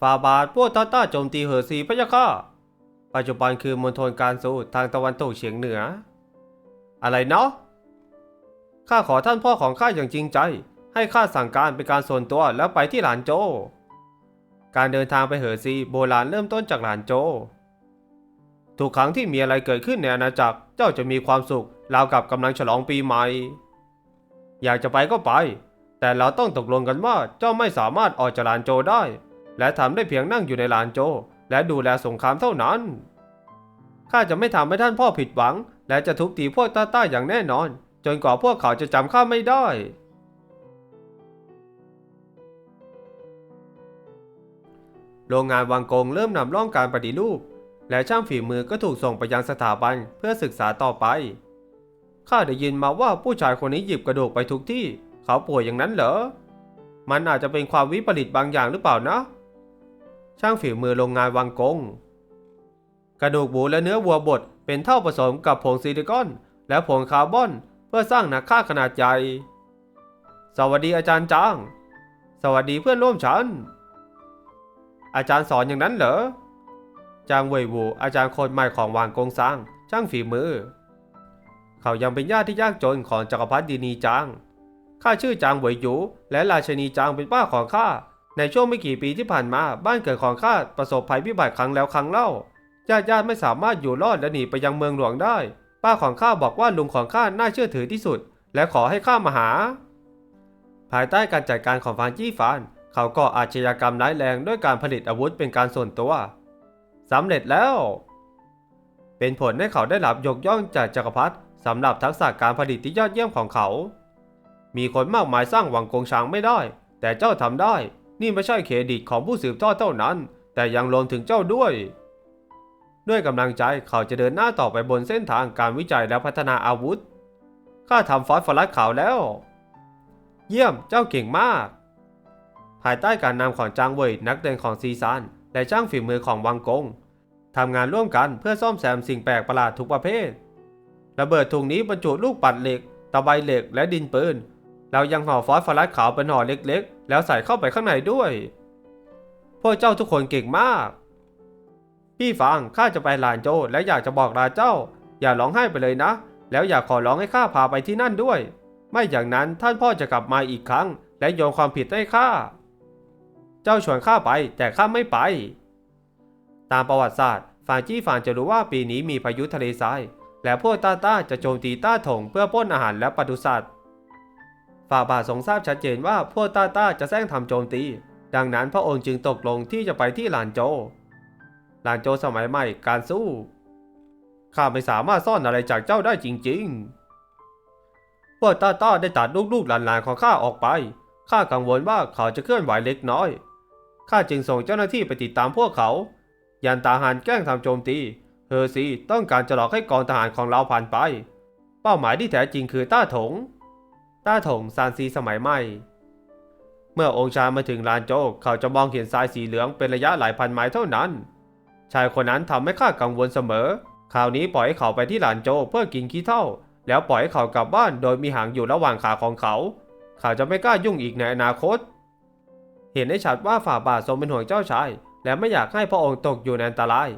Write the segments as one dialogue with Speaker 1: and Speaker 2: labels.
Speaker 1: ฟาบาทพวกตาต้าโจมตีเหอซีพะยะค่ะปัจจุบันคือมณฑลการสู้ทางตะวันตกเฉียงเหนือ อะไรเนาะข้าขอท่านพ่อของข้าอย่างจริงใจ ให้ข้าสั่งการเป็นการส่วนตัวแล้วไปที่หลานโจ การเดินทางไปเหอซีโบราณเริ่มต้นจากหลานโจ ทุกครั้งที่มีอะไรเกิดขึ้นในอาณาจักรเจ้าจะมีความสุขราวกับกำลังฉลองปีใหม่ อยากจะไปก็ไป แต่เราต้องตกลงกันว่าเจ้าไม่สามารถออกจากหลานโจได้ และทำได้เพียงนั่งอยู่ในลานโจ และดูแลสงครามเท่านั้น ข้าจะไม่ทำให้ท่านพ่อผิดหวัง และจะทุบตีพวกต้าๆอย่างแน่นอน จนกว่าพวกเขาจะจำข้าไม่ได้ โรงงานวังกงเริ่มนำร่องการปฏิรูป และช่างฝีมือก็ถูกส่งไปยังสถาบันเพื่อศึกษาต่อไปข้าได้ยินมาว่าผู้ชายคนนี้หยิบกระดูกไปทุกที่ เขาป่วยอย่างนั้นเหรอ มันอาจจะเป็นความวิปริตบางอย่างหรือเปล่านะ ช่างฝีมือโรงงานวังกง กระดูกหมูและเนื้อวัวบดเป็นเท่าผสมกับผงซิลิคอน และผงคาร์บอน เพื่อสร้างนักฆ่าขนาดใหญ่ สวัสดีอาจารย์จาง สวัสดีเพื่อนร่วมชั้น อาจารย์สอนอย่างนั้นเหรอ จางเว่ยวูอาจารย์คนใหม่ของวางกงซางช่างฝีมือ เขายังเป็นญาติที่ยากจนของจักรพรรดินีจาง ข้าชื่อจางเหวยหยูและราชนีจางเป็นป้าของข้า ในช่วงไม่กี่ปีที่ผ่านมาบ้านเกิดของข้าประสบภัยพิบัติครั้งแล้วครั้งเล่าญาติญาติไม่สามารถอยู่รอดและหนีไปยังเมืองหลวงได้ ป้าของข้าบอกว่าลุงของข้าน่าเชื่อถือที่สุด และขอให้ข้ามาหา ภายใต้การจัดการของฟานจี้ฟาน เขาก่ออาชญากรรมร้ายแรงด้วยการผลิตอาวุธเป็นการส่วนตัวสำเร็จแล้ว เป็นผลให้เขาได้รับยกย่องจากจักรพรรดิสำหรับทักษะการผลิตที่ยอดเยี่ยมของเขา มีคนมากมายสร้างวังกงช้างไม่ได้ แต่เจ้าทำได้ นี่ไม่ใช่เครดิตของผู้สืบทอดเท่านั้น แต่ยังรวมถึงเจ้าด้วย ด้วยกำลังใจเขาจะเดินหน้าต่อไปบนเส้นทางการวิจัยและพัฒนาอาวุธ ข้าทำฟอสฟอรัสขาวแล้ว เยี่ยมเจ้าเก่งมาก ภายใต้การนำของจางเว่ยนักเดินของซีซานและช่างฝีมือของวังกงทำงานร่วมกันเพื่อซ่อมแซมสิ่งแปลกประหลาดทุกประเภท ระเบิดถุงนี้บรรจุลูกปัดเหล็ก ตะไบเหล็กและดินปืน เรายังห่อฟอสฟอรัสขาวเป็นห่อเล็กๆ แล้วใส่เข้าไปข้างในด้วย พวกเจ้าทุกคนเก่งมาก พี่ฟังข้าจะไปลานโจและอยากจะบอกลาเจ้า อย่าร้องไห้ไปเลยนะ แล้วอยากขอร้องให้ข้าพาไปที่นั่นด้วย ไม่อย่างนั้นท่านพ่อจะกลับมาอีกครั้ง และโยนความผิดให้ข้า เจ้าชวนข้าไปแต่ข้าไม่ไป ตามประวัติศาสตร์ฟานจี้ฟานจะรู้ว่าปีนี้มีพายุทะเลทราย และพวกต้าต้าจะโจมตีต้าถงเพื่อปล้นอาหารและปศุสัตว์ ฝ่าบาททรงทราบชัดเจนว่าพวกต้าต้าจะแซงทำโจมตี ดังนั้นพระองค์จึงตกลงที่จะไปที่หลานโจ หลานโจสมัยใหม่การสู้ข้าไม่สามารถซ่อนอะไรจากเจ้าได้จริงๆพวกต้าต้าได้ตัดลูกๆหลานๆของข้าออกไป ข้ากังวลว่าเขาจะเคลื่อนไหวเล็กน้อย ข้าจึงส่งเจ้าหน้าที่ไปติดตามพวกเขา ยันตาหารแกล้งทำโจมตี เฮอร์ซีต้องการจะหลอกให้กองทหารของเราผ่านไป เป้าหมายที่แท้จริงคือต้าถง ต้าถงซานซีสมัยใหม่ เมื่อองค์ชายมาถึงลานโจกเขาจะมองเห็นทรายสีเหลืองเป็นระยะหลายพันไมล์เท่านั้น ชายคนนั้นทำให้ข้ากังวลเสมอ คราวนี้ปล่อยให้เขาไปที่ลานโจกเพื่อกินขี้เท่า แล้วปล่อยให้เขากลับบ้านโดยมีหางอยู่ระหว่างขาของเขา เขาจะไม่กล้ายุ่งอีกในอนาคต เห็นได้ชัดว่าฝ่าบาททรงเป็นห่วงเจ้าชาย และไม่อยากให้พระองค์ตกอยู่ในอันตราย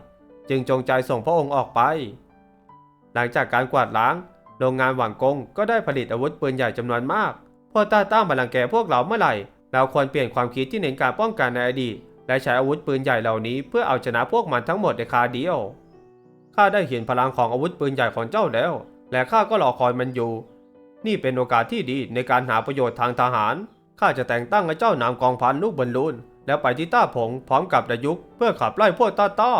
Speaker 1: จึงจงใจส่งพระองค์ออกไป หลังจากการกวาดล้าง โรงงานหวังกงก็ได้ผลิตอาวุธปืนใหญ่จำนวนมากพวกต้าต้ามาลังแกพวกเราเมื่อไหร่ เราควรเปลี่ยนความคิดที่เน้นการป้องกันในอดีต และใช้อาวุธปืนใหญ่เหล่านี้เพื่อเอาชนะพวกมันทั้งหมดในคาเดียว ข้าได้เห็นพลังของอาวุธปืนใหญ่ของเจ้าแล้ว และข้าก็รอคอยมันอยู่ นี่เป็นโอกาสที่ดีในการหาประโยชน์ทางทหาร ข้าจะแต่งตั้งให้เจ้านำกองพันลูกบอลลูนแล้วไปที่ต้าผงพร้อมกับดายุกเพื่อขับไล่พวกต้าต้า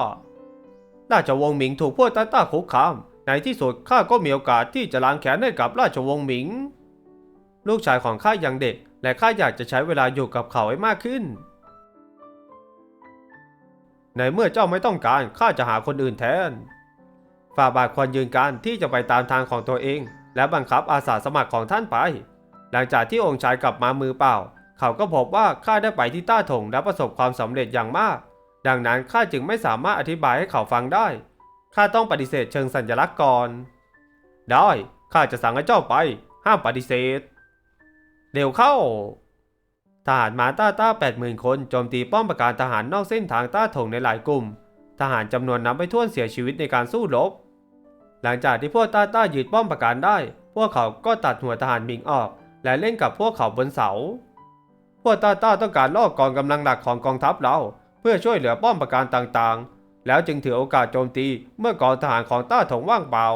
Speaker 1: ราชวงศ์หมิงถูกพวกต้าต้าคุกคาม ในที่สุดข้าก็มีโอกาสที่จะล้างแค้นให้กับราชวงศ์หมิง ลูกชายของข้ายังเด็ก และข้าอยากจะใช้เวลาอยู่กับเขาให้มากขึ้น ในเมื่อเจ้าไม่ต้องการข้าจะหาคนอื่นแทน ฝ่าบาทควรยืนการที่จะไปตามทางของตัวเอง และบังคับอาสาสมัครของท่านไป หลังจากที่องค์ชายกลับมามือเปล่า เขาก็พบว่าข้าได้ไปที่ต้าถงและประสบความสำเร็จอย่างมาก ดังนั้นข้าจึงไม่สามารถอธิบายให้เขาฟังได้ ข้าต้องปฏิเสธเชิงสัญลักษณ์ก่อน ได้ ข้าจะสั่งให้เจ้าไป ห้ามปฏิเสธ เร็วเข้า ทหารมาต้าต้า80,000คนโจมตีป้อมปราการทหารนอกเส้นทางต้าถงในหลายกลุ่ม ทหารจำนวนนับไม่ถ้วนเสียชีวิตในการสู้รบ หลังจากที่พวกต้าต้ายึดป้อมปราการได้ พวกเขาก็ตัดหัวทหารมิงออก และเล่นกับพวกเขาบนเสา พวกต้าต้าต้องการล่อกองกำลังหลักของกองทัพเรา เพื่อช่วยเหลือป้อมปราการต่างๆ แล้วจึงถือโอกาสโจมตีเมื่อกองทหารของต้าถงว่างเปล่า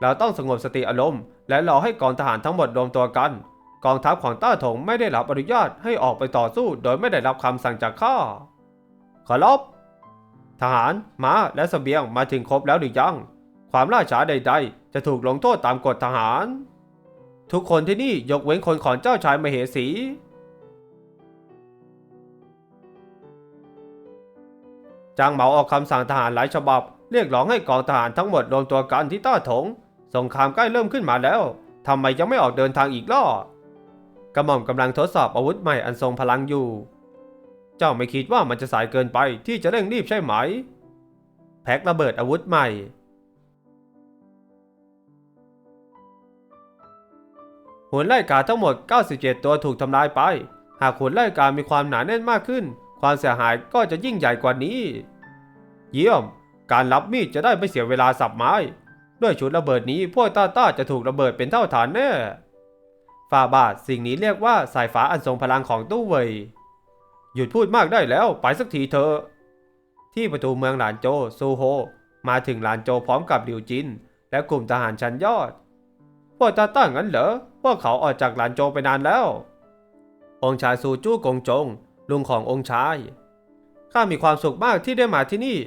Speaker 1: เราต้องสงบสติอารมณ์ และรอให้กองทหารทั้งหมดรวมตัวกัน กองทัพของต้าถงไม่ได้รับอนุญาตให้ออกไปต่อสู้ โดยไม่ได้รับคำสั่งจากข้าขอรบทหารม้าและสเสบียงมาถึงครบแล้วหรือยัง ความล่าช้าใด ๆ จะถูกลงโทษตามกฎทหาร ทุกคนที่นี่ยกเว้นคนของเจ้าชายมเหสี จางเหมาออกคำสั่งทหารหลายฉบับ เรียกร้องให้กองทหารทั้งหมดรวมตัวกันที่ต้าถงสงครามใกล้เริ่มขึ้นมาแล้วทำไมยังไม่ออกเดินทางอีกล่อกระหม่อมกำลังทดสอบอาวุธใหม่อันทรงพลังอยู่ เจ้าไม่คิดว่ามันจะสายเกินไปที่จะเร่งรีบใช่ไหม แพ็กระเบิดอาวุธใหม่ หุ่นไล่กาทั้งหมด 97 ตัวถูกทำลายไป หากหุ่นไล่กามีความหนาแน่นมากขึ้น ความเสียหายก็จะยิ่งใหญ่กว่านี้ เยี่ยม การรับมีดจะได้ไม่เสียเวลาสับไม้ ด้วยชุดระเบิดนี้พวกต้าต้าจะถูกระเบิดเป็นเท่าฐานแน่ฝ่าบาทสิ่งนี้เรียกว่าสายฟ้าอันทรงพลังของตู้เวยหยุดพูดมากได้แล้วไปสักทีเถอะที่ประตูเมืองหลานโจซูโฮ มาถึงหลานโจพร้อมกับหลิวจิน และกลุ่มทหารชั้นยอด พวกตาต้างั้นเหรอพวกเขาออกจากหลานโจไปนานแล้ว องชายซูจู้กงจง ลุงขององค์ชาย ข้ามีความสุขมากที่ได้มาที่นี่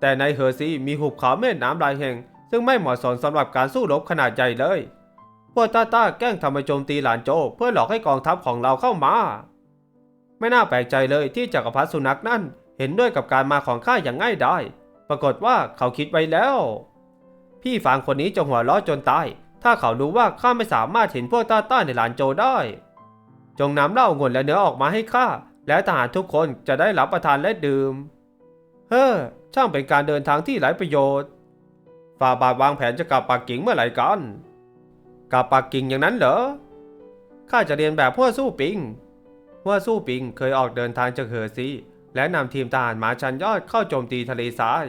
Speaker 1: แต่ในเฮอร์ซีมีหุบเขาแม่น้ำหลายแห่ง ซึ่งไม่เหมาะสมสำหรับการสู้รบขนาดใหญ่เลย พวกตาต้าแกล้งทำให้โจมตีหลานโจ เพื่อหลอกให้กองทัพของเราเข้ามา ไม่น่าแปลกใจเลยที่จักรพรรดิสุนัขนั่นเห็นด้วยกับการมาของข้าอย่างง่ายดาย ปรากฏว่าเขาคิดไว้แล้ว พี่ฟางคนนี้จะหัวเราะจนตาย ถ้าเขารู้ว่าข้าไม่สามารถเห็นพวกตาต้าในหลานโจได้ จงนำเหล้าองุ่นและเนื้อออกมาให้ข้า และทหารทุกคนจะได้รับประทานและดื่ม เฮ้อ ช่างเป็นการเดินทางที่หลายประโยชน์ ฝ่าบาทวางแผนจะกลับปักกิ่งเมื่อไหร่กัน กลับปักกิ่งอย่างนั้นเหรอ ข้าจะเรียนแบบหัวสู้ปิงหัวสู้ปิงเคยออกเดินทางจากเหอซีและนำทีมทหารมาชันยอดเข้าโจมตีทะเลทราย